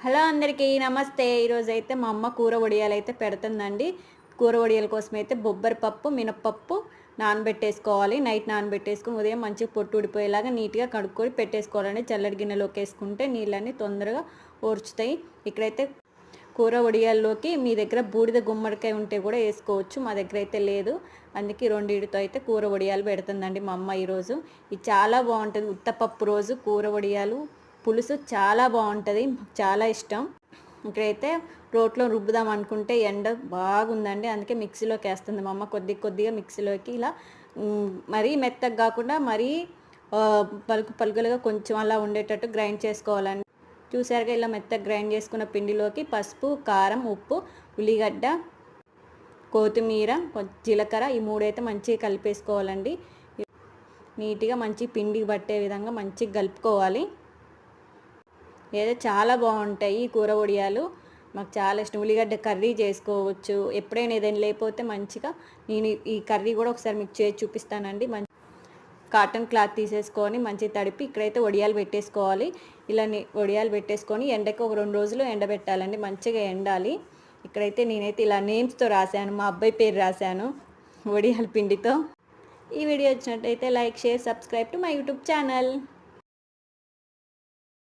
Hello అందరికీ నమస్తే. ఈరోజు అయితే మా అమ్మ కూర వడియాలు అయితే పెడుతుందండి. కూర వడియాల కోసం అయితే బొబ్బరి పప్పు మినప్పప్పు నానబెట్టేసుకోవాలి. నైట్ నానబెట్టేసుకుని ఉదయం మంచిగా పొట్టు ఊడిపోయేలాగా నీట్గా కడుక్కొని పెట్టేసుకోవాలండి. చల్లటి గిన్నెలోకి వేసుకుంటే నీళ్ళన్నీ తొందరగా ఓర్చుతాయి. ఇక్కడైతే కూర వడియాల్లోకి మీ దగ్గర బూడిద గుమ్మడికాయ ఉంటే కూడా వేసుకోవచ్చు. మా దగ్గర అయితే లేదు. అందుకే రెండింటితో అయితే కూర వడియాలు పెడుతుందండి మా అమ్మ ఈరోజు. ఇది చాలా బాగుంటుంది. ఉత్తపప్పు రోజు కూర వడియాలు. పులుసు చాలా బాగుంటుంది మాకు చాలా ఇష్టం. ఇక్కడైతే రోట్లో రుబ్బుదాం అనుకుంటే ఎండ బాగుందండి. అందుకే మిక్సీలోకి వేస్తుంది మా అమ్మ కొద్ది కొద్దిగా మిక్సీలోకి ఇలా మరీ మెత్తగా కాకుండా మరీ పలుకు పలుకులుగా కొంచెం అలా ఉండేటట్టు గ్రైండ్ చేసుకోవాలండి. చూసారుగా ఇలా మెత్తగా గ్రైండ్ చేసుకున్న పిండిలోకి పసుపు కారం ఉప్పు ఉల్లిగడ్డ కొత్తిమీర జీలకర్ర ఈ మూడైతే మంచిగా కలిపేసుకోవాలండి. నీట్గా మంచి పిండికి పట్టే విధంగా మంచిగా కలుపుకోవాలి. ఏదో చాలా బాగుంటాయి ఈ కూర వడియాలు. మాకు చాలా ఇష్టం. ఉల్లిగడ్డ కర్రీ చేసుకోవచ్చు. ఎప్పుడైనా ఏదైనా లేకపోతే మంచిగా నేను ఈ- కర్రీ కూడా ఒకసారి మీకు చేసి చూపిస్తానండి. మంచి కాటన్ క్లాత్ తీసేసుకొని మంచి తడిపి ఇక్కడైతే వడియాలు పెట్టేసుకోవాలి. ఇలా వడియాలు పెట్టేసుకొని ఎండకి ఒక రెండు రోజులు ఎండబెట్టాలండి. మంచిగా ఎండాలి. ఇక్కడైతే నేనైతే ఇలా నేమ్స్తో రాశాను. మా అబ్బాయి పేరు రాశాను వడియాల పిండితో. ఈ వీడియో వచ్చినట్టయితే like share subscribe to my YouTube channel.